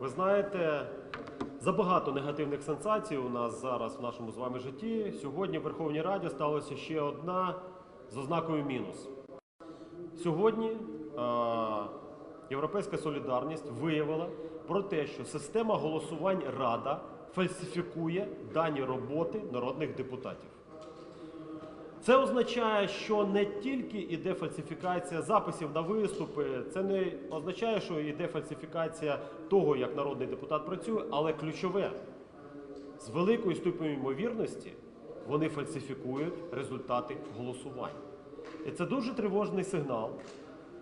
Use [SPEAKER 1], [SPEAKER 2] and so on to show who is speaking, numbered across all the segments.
[SPEAKER 1] Ви знаєте, забагато негативних сенсацій у нас зараз в нашому з вами житті. Сьогодні в Верховній Раді сталося ще одна з ознакою мінус. Сьогодні Європейська солідарність виявила про те, що система голосувань Рада фальсифікує дані роботи народних депутатів. Це означає, що не тільки йде фальсифікація записів на виступи, це не означає, що йде фальсифікація того, як народний депутат працює, але ключове з великою ступеню ймовірності вони фальсифікують результати голосувань. І це дуже тривожний сигнал,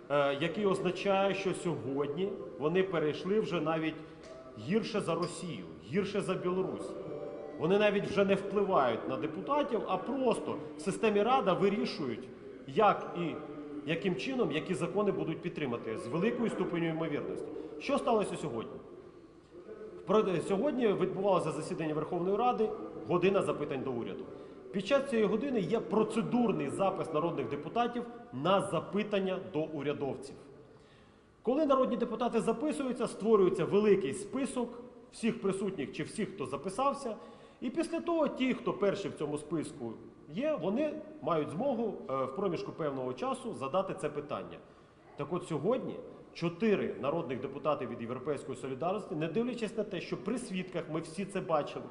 [SPEAKER 1] е, який означає, що сьогодні вони перейшли вже навіть гірше за Росію, гірше за Білорусь. Вони навіть вже не впливають на депутатів, а просто в системі Рада вирішують, як і яким чином які закони будуть підтримати з великою ступеню ймовірності. Що сталося сьогодні? Сьогодні відбувалося засідання Верховної Ради, година запитань до уряду. Під час цієї години є процедурний запис народних депутатів на запитання до урядовців. Коли народні депутати записуються, створюється великий список всіх присутніх чи всіх, хто записався. І після того ті, хто перші в цьому списку є, вони мають змогу е, в проміжку певного часу задати це питання. Так от сьогодні чотири народних депутати від Європейської солідарності, не дивлячись на те, що при свідках ми всі це бачили,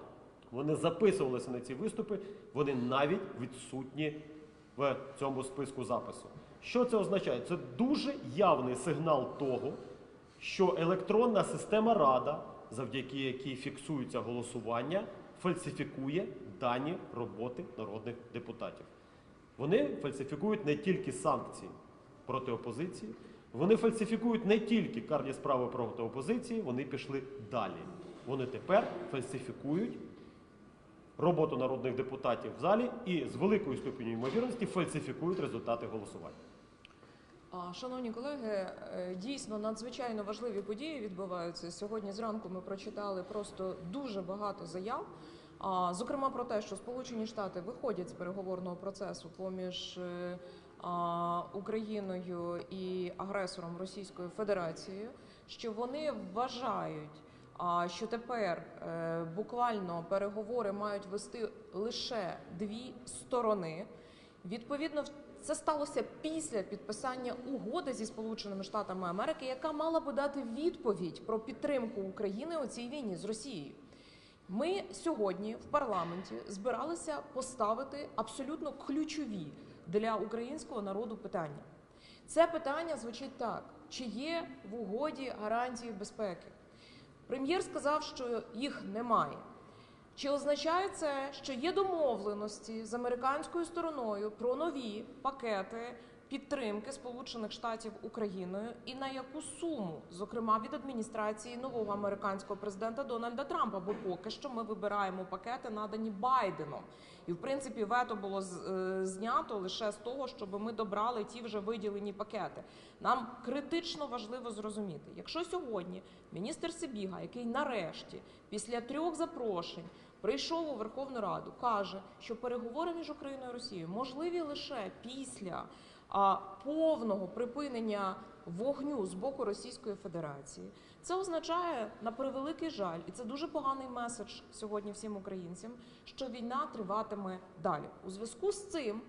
[SPEAKER 1] вони записувалися на ці виступи, вони навіть відсутні в цьому списку запису. Що це означає? Це дуже явний сигнал того, що електронна система Рада, завдяки якій фіксується голосування, фальсифікує дані роботи народних депутатів. Вони фальсифікують не тільки санкції проти опозиції, вони фальсифікують не тільки карні справи проти опозиції, вони пішли далі. Вони тепер фальсифікують роботу народних депутатів в залі і з великою ступеню ймовірності фальсифікують результати голосування.
[SPEAKER 2] Шановні колеги, е, дійсно надзвичайно важливі події відбуваються. Сьогодні зранку ми прочитали просто дуже багато заяв. Зокрема, про те, що Сполучені Штати виходять з переговорного процесу поміж е, Україною і агресором Російською Федерацією, що вони вважають, а, що тепер е, буквально переговори мають вести лише дві сторони. Відповідно, це сталося після підписання угоди зі Сполученими Штатами Америки, яка мала би дати відповідь про підтримку України у цій війні з Росією. Ми сьогодні в парламенті збиралися поставити абсолютно ключові для українського народу питання. Це питання звучить так: чи є в угоді гарантії безпеки? Прем'єр сказав, що їх немає. Чи означає це, що є домовленості з американською стороною про нові пакети підтримки Сполучених Штатів Україною і на яку суму, зокрема від адміністрації нового американського президента Дональда Трампа? Бо поки що ми вибираємо пакети, надані Байденом, і в принципі вето було е, знято лише з того, щоб ми добрали ті вже виділені пакети. Нам критично важливо зрозуміти, якщо сьогодні міністр Сибіга, який нарешті після трьох запрошень прийшов у Верховну Раду, каже, що переговори між Україною і Росією можливі лише після повного припинення вогню з боку Російської Федерації. Це означає на превеликий жаль, і це дуже поганий меседж сьогодні всім українцям, що війна триватиме далі. У зв'язку з цим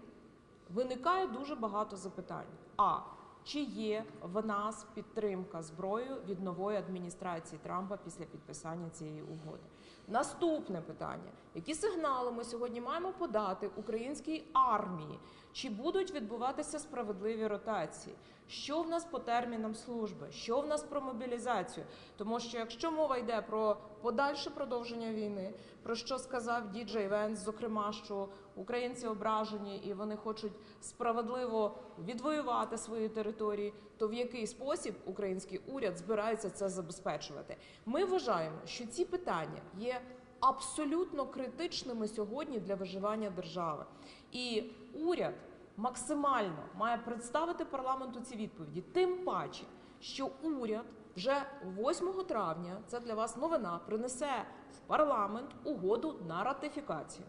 [SPEAKER 2] виникає дуже багато запитань. А чи є в нас підтримка зброєю від нової адміністрації Трампа після підписання цієї угоди? Наступне питання: які сигнали ми сьогодні маємо подати українській армії? Чи будуть відбуватися справедливі ротації? Що в нас по термінам служби? Що в нас про мобілізацію? Тому що якщо мова йде про подальше продовження війни, про що сказав діджей Венс, зокрема, що українці ображені і вони хочуть справедливо відвоювати свої території, то в який спосіб український уряд збирається це забезпечувати? Ми вважаємо, що ці питання є абсолютно критичними сьогодні для виживання держави, і уряд максимально має представити парламенту ці відповіді. Тим паче, що уряд вже 8 травня це для вас новина принесе в парламент угоду на ратифікацію.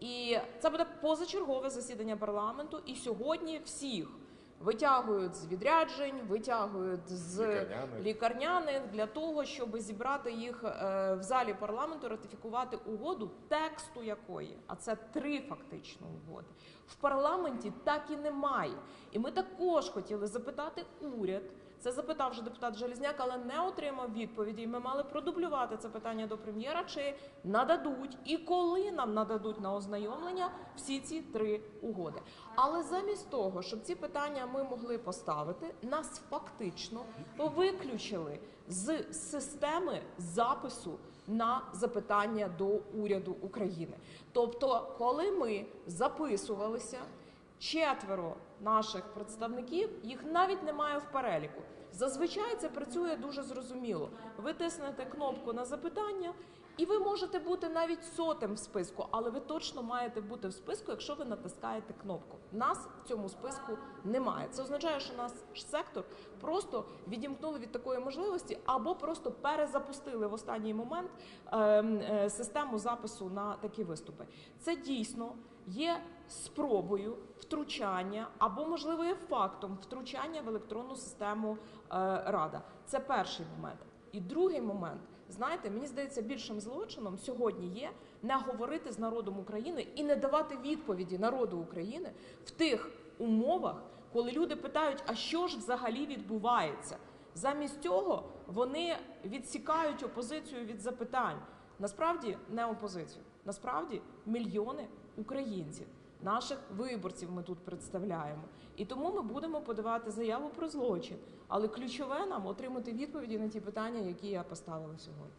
[SPEAKER 2] І це буде позачергове засідання парламенту. І сьогодні всіх Витягують з відряджень, витягують з
[SPEAKER 3] Лікарняних.
[SPEAKER 2] лікарняних для того, щоб зібрати їх е, в залі парламенту, ратифікувати угоду, тексту якої, а це три фактично угоди, в парламенті так і немає. І ми також хотіли запитати уряд. Це запитав вже депутат Желізняк, але не отримав відповіді. І ми мали продублювати це питання до прем'єра, чи нададуть і коли нам нададуть на ознайомлення всі ці три угоди. Але замість того, щоб ці питання ми могли поставити, нас фактично виключили з системи запису на запитання до уряду України. Тобто, коли ми записувалися, четверо наших представників їх навіть немає в переліку. Зазвичай це працює дуже зрозуміло. Ви тиснете кнопку на запитання, і ви можете бути навіть сотим в списку, але ви точно маєте бути в списку, якщо ви натискаєте кнопку. Нас в цьому списку немає. Це означає, що наш сектор просто відімкнули від такої можливості або просто перезапустили в останній момент ем, е, систему запису на такі виступи. Це дійсно є спробою втручання або, можливо, є фактом втручання в електронну систему е, Рада. Це перший момент. І другий момент, знаєте, мені здається, більшим злочином сьогодні є не говорити з народом України і не давати відповіді народу України в тих умовах, коли люди питають, а що ж взагалі відбувається. Замість цього вони відсікають опозицію від запитань. Насправді не опозицію, насправді мільйони українців, наших виборців ми тут представляємо. І тому ми будемо подавати заяву про злочин. Але ключове нам отримати відповіді на ті питання, які я поставила сьогодні.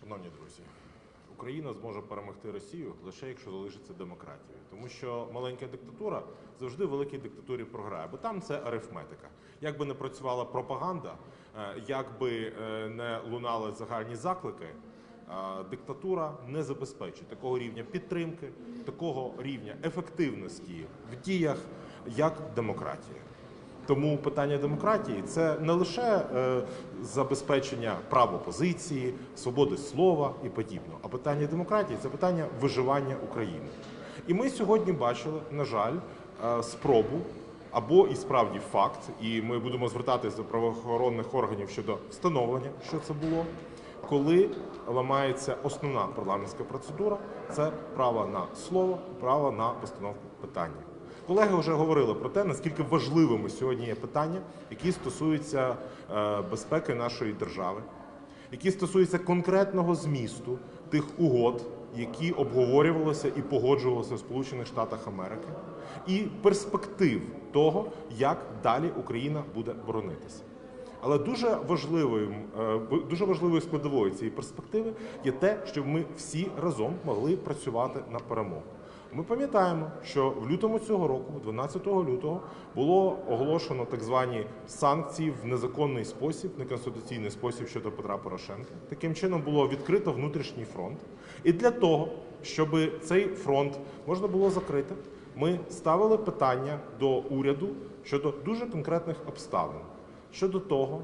[SPEAKER 3] Шановні друзі, Україна зможе перемогти Росію лише якщо залишиться демократією, тому що маленька диктатура завжди в великій диктатурі програє, бо там це арифметика. Як би не працювала пропаганда, е, як би е, не лунали загальні заклики, диктатура не забезпечить такого рівня підтримки, такого рівня ефективності в діях, як демократія. Тому питання демократії це не лише е, забезпечення прав опозиції, свободи слова і подібного, а питання демократії це питання виживання України. І ми сьогодні бачили, на жаль, е, спробу або і справді факт, і ми будемо звертатися до правоохоронних органів щодо встановлення, що це було. Коли ламається основна парламентська процедура, це право на слово, право на постановку питання. Колеги вже говорили про те, наскільки важливими сьогодні є питання, які стосуються е, безпеки нашої держави, які стосуються конкретного змісту тих угод, які обговорювалися і погоджувалися в Сполучених Штатах Америки, і перспектив того, як далі Україна буде боронитися. Але дуже важливою, е, дуже важливою складовою цієї перспективи є те, щоб ми всі разом могли працювати на перемогу. Ми пам'ятаємо, що в лютому цього року, 12 лютого, було оголошено так звані санкції в незаконний спосіб, неконституційний спосіб щодо Петра Порошенка. Таким чином було відкрито внутрішній фронт. І для того, щоб цей фронт можна було закрити, ми ставили питання до уряду щодо дуже конкретних обставин щодо того,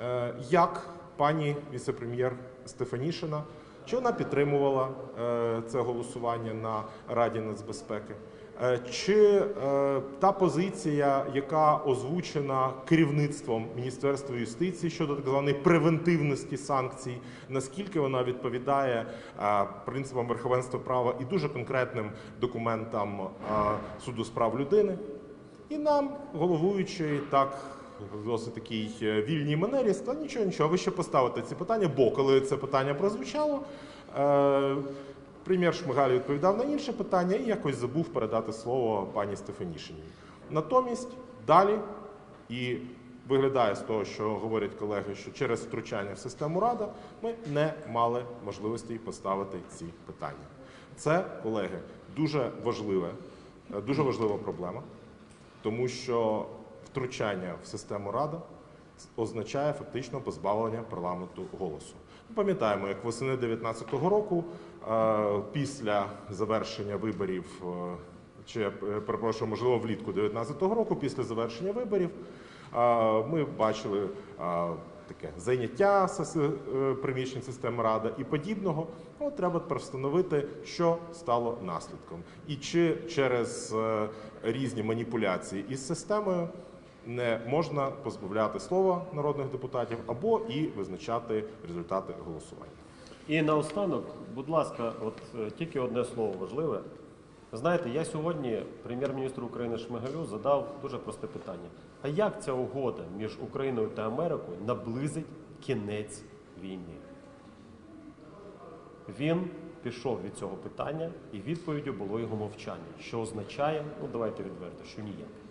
[SPEAKER 3] е, як пані віцепрем'єр Стефанішина, чи вона підтримувала е, це голосування на Раді нацбезпеки, е, чи та позиція, яка озвучена керівництвом Міністерства юстиції щодо так званої превентивності санкцій, наскільки вона відповідає принципам верховенства права і дуже конкретним документам суду з прав людини. І нам, головуючий, так досить такій е, вільній манері, сказав, нічого, нічого, ви ще поставите ці питання, бо коли це питання прозвучало, е, прем'єр Шмигаль відповідав на інше питання і якось забув передати слово пані Стефанішині. Натомість далі і виглядає з того, що говорять колеги, що через втручання в систему Рада ми не мали можливості поставити ці питання. Це, колеги, дуже важливе, е, дуже важлива проблема тому що втручання в систему Рада означає фактично позбавлення парламенту голосу. Ми пам'ятаємо, як восени 2019 року, е, після завершення виборів, е, чи е, перепрошую, можливо, влітку 2019 року, після завершення виборів, е, ми бачили е, таке е, приміщень системи Рада і подібного. Ну, треба тепер встановити, що стало наслідком, і чи через е, різні маніпуляції із системою не можна позбавляти слова народних депутатів або і визначати результати голосування.
[SPEAKER 1] І наостанок, будь ласка, от е, тільки одне слово важливе. Знаєте, я сьогодні прем'єр-міністру України Шмигалю задав дуже просте питання: а як ця угода між Україною та Америкою наблизить кінець війни? Він пішов від цього питання, і відповіддю було його мовчання, що означає, ну давайте відверто, що ніяк.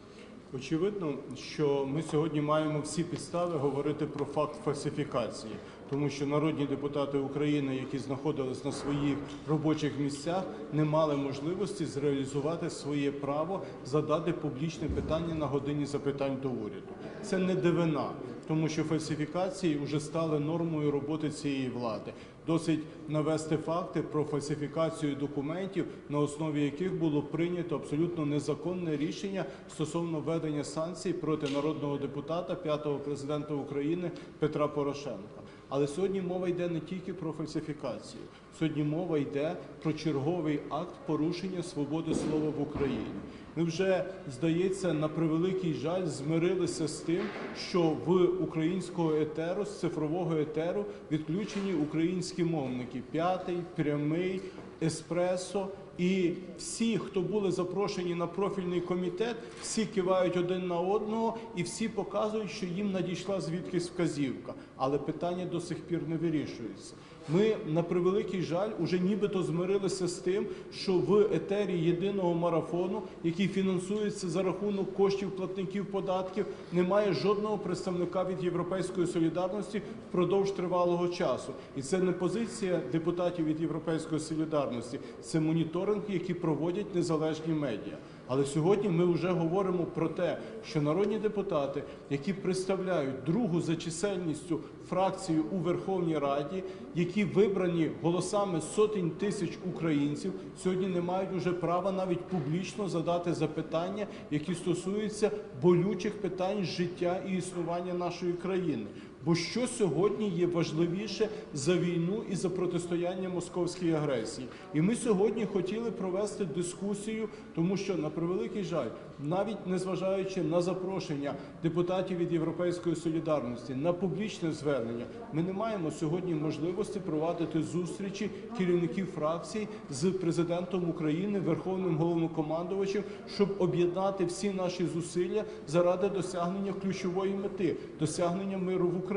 [SPEAKER 4] Очевидно, що ми сьогодні маємо всі підстави говорити про факт фальсифікації, тому що народні депутати України, які знаходились на своїх робочих місцях, не мали можливості зреалізувати своє право задати публічне питання на годині запитань до уряду. Це не дивина, тому що фальсифікації вже стали нормою роботи цієї влади. Досить навести факти про фальсифікацію документів, на основі яких було прийнято абсолютно незаконне рішення стосовно введення санкцій проти народного депутата, п'ятого президента України Петра Порошенка. Але сьогодні мова йде не тільки про фальсифікацію. Сьогодні мова йде про черговий акт порушення свободи слова в Україні. Ми вже здається на превеликий жаль змирилися з тим, що в українського етеру з цифрового етеру відключені українські мовники: п'ятий, прямий, еспресо. І всі, хто були запрошені на профільний комітет, всі кивають один на одного і всі показують, що їм надійшла звідкись вказівка. Але питання до сих пір не вирішується. Ми на превеликий жаль уже нібито змирилися з тим, що в етері єдиного марафону, який фінансується за рахунок коштів платників податків, немає жодного представника від європейської солідарності впродовж тривалого часу. І це не позиція депутатів від європейської солідарності, це моніторинг, який проводять незалежні медіа. Але сьогодні ми вже говоримо про те, що народні депутати, які представляють другу за чисельністю фракцію у Верховній Раді, які вибрані голосами сотень тисяч українців, сьогодні не мають уже права навіть публічно задати запитання, які стосуються болючих питань життя і існування нашої країни. Бо що сьогодні є важливіше за війну і за протистояння московській агресії? І ми сьогодні хотіли провести дискусію, тому що на превеликий жаль, навіть незважаючи на запрошення депутатів від Європейської солідарності на публічне звернення, ми не маємо сьогодні можливості провадити зустрічі керівників фракцій з президентом України, верховним головнокомандувачем, щоб об'єднати всі наші зусилля заради досягнення ключової мети досягнення миру в Україні.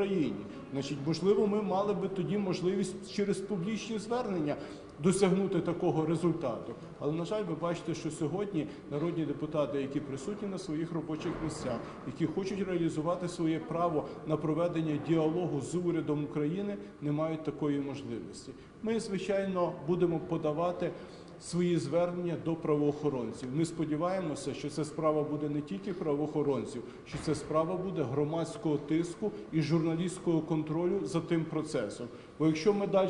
[SPEAKER 4] Значить, можливо, ми мали би тоді можливість через публічні звернення досягнути такого результату. Але на жаль, ви бачите, що сьогодні народні депутати, які присутні на своїх робочих місцях, які хочуть реалізувати своє право на проведення діалогу з урядом України, не мають такої можливості. Ми, звичайно, будемо подавати. Свої звернення до правоохоронців. Ми сподіваємося, що ця справа буде не тільки правоохоронців, що це справа буде громадського тиску і журналістського контролю за тим процесом. Бо якщо ми далі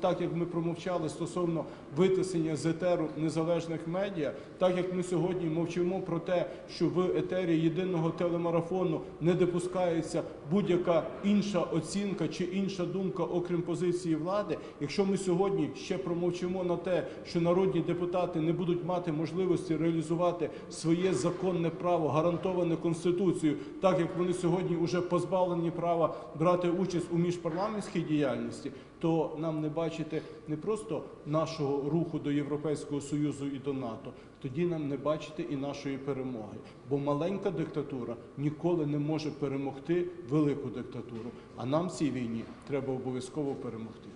[SPEAKER 4] так як ми промовчали стосовно витиснення з етеру незалежних медіа, так як ми сьогодні мовчимо про те, що в етері єдиного телемарафону не допускається будь-яка інша оцінка чи інша думка, окрім позиції влади. Якщо ми сьогодні ще промовчимо на те, що народні депутати не будуть мати можливості реалізувати своє законне право, гарантоване конституцією, так як вони сьогодні вже позбавлені права брати участь у міжпарламентській діяльності, то нам не бачити не просто нашого руху до Європейського союзу і до НАТО, тоді нам не бачити і нашої перемоги. Бо маленька диктатура ніколи не може перемогти велику диктатуру. А нам цій війні треба обов'язково перемогти.